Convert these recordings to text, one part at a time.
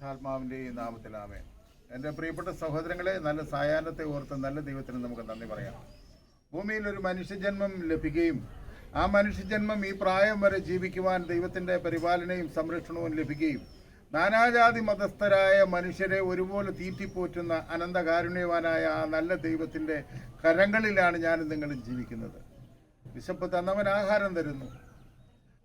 പരിശുദ്ധാത്മാവിന്റെയും നാമത്തിലാമേ എന്റെ പ്രിയപ്പെട്ട സഹോദരങ്ങളെ നല്ല സായാഹ്നത്തെ ഓർത്ത് നല്ല ദൈവത്തിന് നമുക്ക് നന്ദി പറയാം. ഭൂമിയിൽ ഒരു മനുഷ്യജന്മം ലഭിക്കുകയും ആ മനുഷ്യജന്മം ഈ പ്രായം വരെ ജീവിക്കുവാൻ ദൈവത്തിന്റെ പരിപാലനയും സംരക്ഷണവും ലഭിക്കുകയും നാനാജാതി മതസ്ഥരായ മനുഷ്യരെ ഒരുപോലെ തീറ്റിപ്പോറ്റുന്ന അനന്തകാരുണ്യവാനായ ആ നല്ല ദൈവത്തിന്റെ കരങ്ങളിലാണ് ഞാനും നിങ്ങളും ജീവിക്കുന്നത്. വിശപ്പ് തന്നവൻ ആഹാരം തരുന്നു.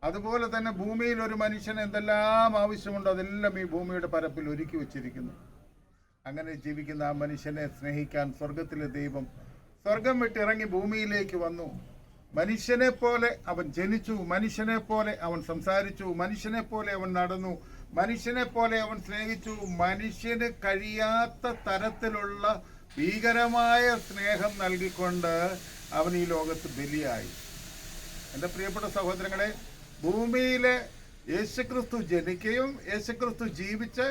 അതുപോലെ തന്നെ ഭൂമിയിൽ ഒരു മനുഷ്യന് എന്തെല്ലാം ആവശ്യമുണ്ടോ അതെല്ലാം ഈ ഭൂമിയുടെ പരപ്പിൽ ഒരുക്കി വച്ചിരിക്കുന്നു. അങ്ങനെ ജീവിക്കുന്ന ആ മനുഷ്യനെ സ്നേഹിക്കാൻ സ്വർഗത്തിലെ ദൈവം സ്വർഗം വിട്ടിറങ്ങി ഭൂമിയിലേക്ക് വന്നു. മനുഷ്യനെ പോലെ അവൻ ജനിച്ചു മനുഷ്യനെ പോലെ അവൻ സംസാരിച്ചു മനുഷ്യനെ പോലെ അവൻ നടന്നു മനുഷ്യനെ പോലെ അവൻ സ്നേഹിച്ചു. മനുഷ്യന് കഴിയാത്ത തരത്തിലുള്ള ഭീകരമായ സ്നേഹം നൽകിക്കൊണ്ട് അവൻ ഈ ലോകത്ത് ബലിയായി. എന്റെ പ്രിയപ്പെട്ട സഹോദരങ്ങളെ ഭൂമിയിലെ യേശുക്രിസ്തു ജനിക്കുകയും യേശുക്രിസ്തു ജീവിച്ച്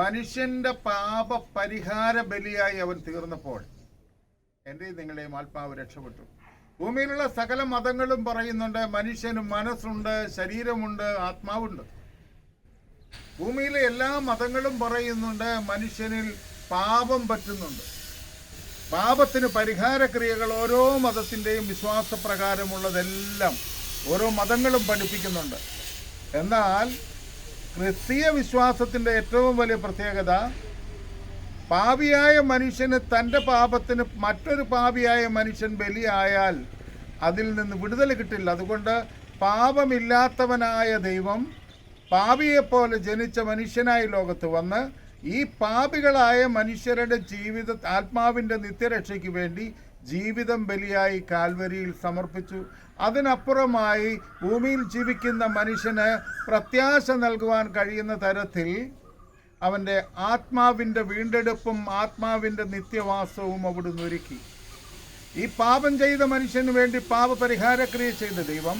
മനുഷ്യന്റെ പാപ പരിഹാര ബലിയായി അവൻ തീർന്നപ്പോൾ എന്റെയും നിങ്ങളെയും ആത്മാവ് രക്ഷപ്പെട്ടു. ഭൂമിയിലുള്ള സകല മതങ്ങളും പറയുന്നുണ്ട് മനുഷ്യന് മനസ്സുണ്ട് ശരീരമുണ്ട് ആത്മാവുണ്ട്. ഭൂമിയിലെ എല്ലാ മതങ്ങളും പറയുന്നുണ്ട് മനുഷ്യനിൽ പാപം പറ്റുന്നുണ്ട്. പാപത്തിന് പരിഹാരക്രിയകൾ ഓരോ മതത്തിന്റെയും വിശ്വാസപ്രകാരമുള്ളതെല്ലാം ഓരോ മതങ്ങളും പഠിപ്പിക്കുന്നുണ്ട്. എന്നാൽ ക്രിസ്തീയ വിശ്വാസത്തിന്റെ ഏറ്റവും വലിയ പ്രത്യേകത പാപിയായ മനുഷ്യന് തന്റെ പാപത്തിന് മറ്റൊരു പാപിയായ മനുഷ്യൻ ബലിയായാൽ അതിൽ നിന്ന് വിടുതൽ കിട്ടില്ല. അതുകൊണ്ട് പാപമില്ലാത്തവനായ ദൈവം പാപിയെപ്പോലെ ജനിച്ച മനുഷ്യനായി ലോകത്ത് വന്ന് ഈ പാപികളായ മനുഷ്യരുടെ ജീവിത ആത്മാവിന്റെ നിത്യരക്ഷയ്ക്ക് വേണ്ടി ജീവിതം ബലിയായി കാൽവരിയിൽ സമർപ്പിച്ചു. അതിനപ്പുറമായി ഭൂമിയിൽ ജീവിക്കുന്ന മനുഷ്യന് പ്രത്യാശ നൽകുവാൻ കഴിയുന്ന തരത്തിൽ അവന്റെ ആത്മാവിന്റെ വീണ്ടെടുപ്പും ആത്മാവിന്റെ നിത്യവാസവും അവിടുന്ന് ഒരുക്കി. ഈ പാപം ചെയ്ത മനുഷ്യന് വേണ്ടി പാപപരിഹാരക്രിയ ചെയ്ത ദൈവം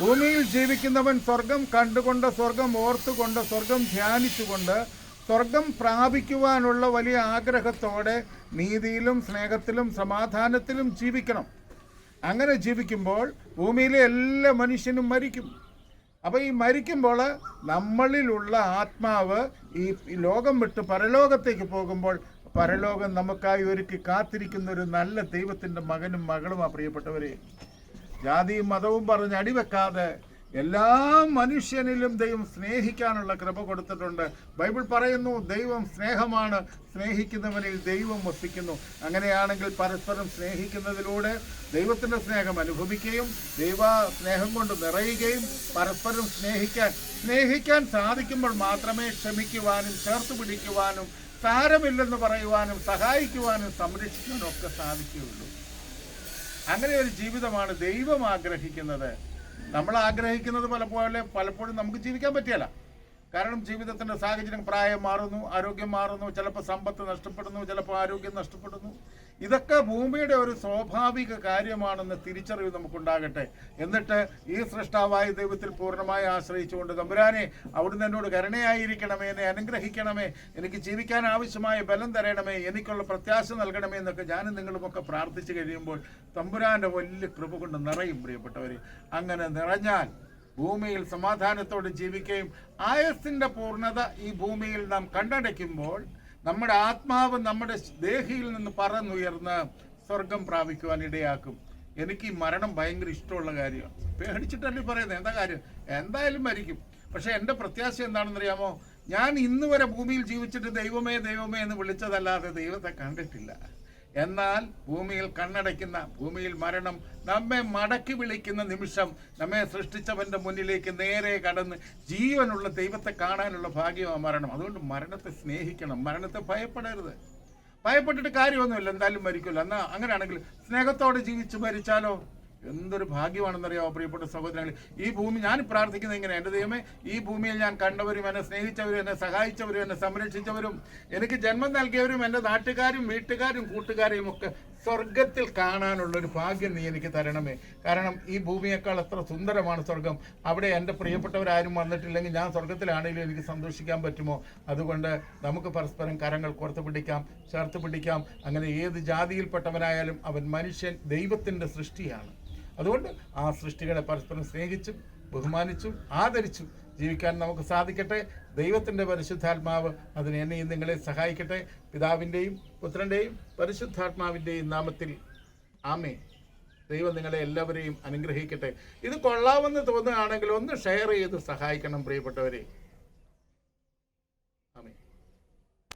ഭൂമിയിൽ ജീവിക്കുന്നവൻ സ്വർഗം കണ്ടുകൊണ്ട് സ്വർഗം ഓർത്തുകൊണ്ട് സ്വർഗം ധ്യാനിച്ചുകൊണ്ട് സ്വർഗം പ്രാപിക്കുവാനുള്ള വലിയ ആഗ്രഹത്തോടെ നീതിയിലും സ്നേഹത്തിലും സമാധാനത്തിലും ജീവിക്കണം. അങ്ങനെ ജീവിക്കുമ്പോൾ ഭൂമിയിലെ എല്ലാ മനുഷ്യനും മരിക്കും. അപ്പോൾ ഈ മരിക്കുമ്പോൾ നമ്മളിലുള്ള ആത്മാവ് ഈ ലോകം വിട്ട് പരലോകത്തേക്ക് പോകുമ്പോൾ പരലോകം നമുക്കായി ഒരുക്കി കാത്തിരിക്കുന്ന ഒരു നല്ല ദൈവത്തിന്റെ മകനും മകളുമാ പ്രിയപ്പെട്ടവരെ. ജാതിയും മതവും പറഞ്ഞ് അടിവെക്കാതെ എല്ലാ മനുഷ്യനിലും ദൈവം സ്നേഹിക്കാനുള്ള കൃപ കൊടുത്തിട്ടുണ്ട്. ബൈബിൾ പറയുന്നു ദൈവം സ്നേഹമാണ്. സ്നേഹിക്കുന്നവനിൽ ദൈവം വസിക്കുന്നു. അങ്ങനെയാണെങ്കിൽ പരസ്പരം സ്നേഹിക്കുന്നതിലൂടെ ദൈവത്തിന്റെ സ്നേഹം അനുഭവിക്കുകയും ദൈവ സ്നേഹം കൊണ്ട് നിറയുകയും പരസ്പരം സ്നേഹിക്കാൻ സ്നേഹിക്കാൻ സാധിക്കുമ്പോൾ മാത്രമേ ക്ഷമിക്കുവാനും ചേർത്ത് പിടിക്കുവാനും സാരമില്ലെന്ന് പറയുവാനും സഹായിക്കുവാനും സംരക്ഷിക്കാനും ഒക്കെ സാധിക്കുകയുള്ളൂ. അങ്ങനെ ഒരു ജീവിതമാണ് ദൈവം ആഗ്രഹിക്കുന്നത്. നമ്മൾ ആഗ്രഹിക്കുന്നത് പലപ്പോഴും പലപ്പോഴും നമുക്ക് ജീവിക്കാൻ പറ്റിയല്ല. കാരണം ജീവിതത്തിന്റെ സാഹചര്യം പ്രായം മാറുന്നു ആരോഗ്യം മാറുന്നു ചിലപ്പോൾ സമ്പത്ത് നഷ്ടപ്പെടുന്നു ചിലപ്പോൾ ആരോഗ്യം നഷ്ടപ്പെടുന്നു. ഇതൊക്കെ ഭൂമിയുടെ ഒരു സ്വാഭാവിക കാര്യമാണെന്ന് തിരിച്ചറിവ് നമുക്കുണ്ടാകട്ടെ. എന്നിട്ട് ഈ സൃഷ്ടാവായ ദൈവത്തിൽ പൂർണമായി ആശ്രയിച്ചുകൊണ്ട് തമ്പുരാനെ അവിടുന്ന് എന്നോട് കരുണയായിരിക്കണമേ എന്നെ അനുഗ്രഹിക്കണമേ എനിക്ക് ജീവിക്കാൻ ആവശ്യമായ ബലം തരണമേ എനിക്കുള്ള പ്രത്യാശ നൽകണമേ എന്നൊക്കെ ഞാനും നിങ്ങളുമൊക്കെ പ്രാർത്ഥിച്ചു കഴിയുമ്പോൾ തമ്പുരാന്റെ വലിയ കൃപ കൊണ്ട് നിറയും പ്രിയപ്പെട്ടവരെ. അങ്ങനെ നിറഞ്ഞാൽ ഭൂമിയിൽ സമാധാനത്തോടെ ജീവിക്കുകയും ആയസിന്റെ പൂർണത ഈ ഭൂമിയിൽ നാം കണ്ടടയ്ക്കുമ്പോൾ നമ്മുടെ ആത്മാവ് നമ്മുടെ ദേഹിയിൽ നിന്ന് പറന്നുയർന്ന് സ്വർഗം പ്രാപിക്കുവാൻ ഇടയാക്കും. എനിക്ക് ഈ മരണം ഭയങ്കര ഇഷ്ടമുള്ള കാര്യമാണ്. പേടിച്ചിട്ടല്ലേ പറയുന്നത്? എന്താ കാര്യം? എന്തായാലും മരിക്കും. പക്ഷേ എന്റെ പ്രത്യാശ എന്താണെന്നറിയാമോ? ഞാൻ ഇന്നുവരെ ഭൂമിയിൽ ജീവിച്ചിട്ട് ദൈവമേ ദൈവമേ എന്ന് വിളിച്ചതല്ലാതെ ദൈവത്തെ കണ്ടിട്ടില്ല. എന്നാൽ ഭൂമിയിൽ കണ്ണടയ്ക്കുന്ന ഭൂമിയിൽ മരണം നമ്മെ മടക്കി വിളിക്കുന്ന നിമിഷം നമ്മെ സൃഷ്ടിച്ചവന്റെ മുന്നിലേക്ക് നേരെ കടന്ന് ജീവനുള്ള ദൈവത്തെ കാണാനുള്ള ഭാഗ്യമാണ് മരണം. അതുകൊണ്ട് മരണത്തെ സ്നേഹിക്കണം. മരണത്തെ ഭയപ്പെടരുത്. ഭയപ്പെട്ടിട്ട് കാര്യമൊന്നുമില്ല. എന്തായാലും മരിക്കില്ല എന്നാ അങ്ങനെയാണെങ്കിൽ സ്നേഹത്തോടെ ജീവിച്ച് മരിച്ചാലോ? എന്തൊരു ഭാഗ്യമാണെന്നറിയാമോ പ്രിയപ്പെട്ട സഹോദരങ്ങൾ ഈ ഭൂമി ഞാൻ പ്രാർത്ഥിക്കുന്നത് ഇങ്ങനെ എന്റെ ദൈവമേ ഈ ഭൂമിയിൽ ഞാൻ കണ്ടവരും എന്നെ സ്നേഹിച്ചവരും എന്നെ സഹായിച്ചവരും എന്നെ സംരക്ഷിച്ചവരും എനിക്ക് ജന്മം നൽകിയവരും എന്റെ നാട്ടുകാരും വീട്ടുകാരും കൂട്ടുകാരെയും ഒക്കെ സ്വർഗത്തിൽ കാണാനുള്ള ഒരു ഭാഗ്യം നീ എനിക്ക് തരണമേ. കാരണം ഈ ഭൂമിയേക്കാൾ എത്ര സുന്ദരമാണ് സ്വർഗം അവിടെ എന്റെ പ്രിയപ്പെട്ടവരാരും വന്നിട്ടില്ലെങ്കിൽ ഞാൻ സ്വർഗത്തിലാണെങ്കിലും എനിക്ക് സന്തോഷിക്കാൻ പറ്റുമോ? അതുകൊണ്ട് നമുക്ക് പരസ്പരം കരങ്ങൾ കോർത്ത് പിടിക്കാം ചേർത്ത് പിടിക്കാം. അങ്ങനെ ഏത് ജാതിയിൽപ്പെട്ടവനായാലും അവൻ മനുഷ്യൻ ദൈവത്തിന്റെ സൃഷ്ടിയാണ്. അതുകൊണ്ട് ആ സൃഷ്ടികളെ പരസ്പരം സ്നേഹിച്ചും ബഹുമാനിച്ചും ആദരിച്ചും ജീവിക്കാൻ നമുക്ക് സാധിക്കട്ടെ. ദൈവത്തിന്റെ പരിശുദ്ധാത്മാവ് അതിന് എന്നെയും നിങ്ങളെ സഹായിക്കട്ടെ. പിതാവിന്റെയും പുത്രന്റെയും പരിശുദ്ധാത്മാവിന്റെയും നാമത്തിൽ ആമേ ദൈവം നിങ്ങളെ എല്ലാവരെയും അനുഗ്രഹിക്കട്ടെ. ഇത് കൊള്ളാമെന്ന് തോന്നുകയാണെങ്കിൽ ഒന്ന് ഷെയർ ചെയ്ത് സഹായിക്കണം പ്രിയപ്പെട്ടവരെ.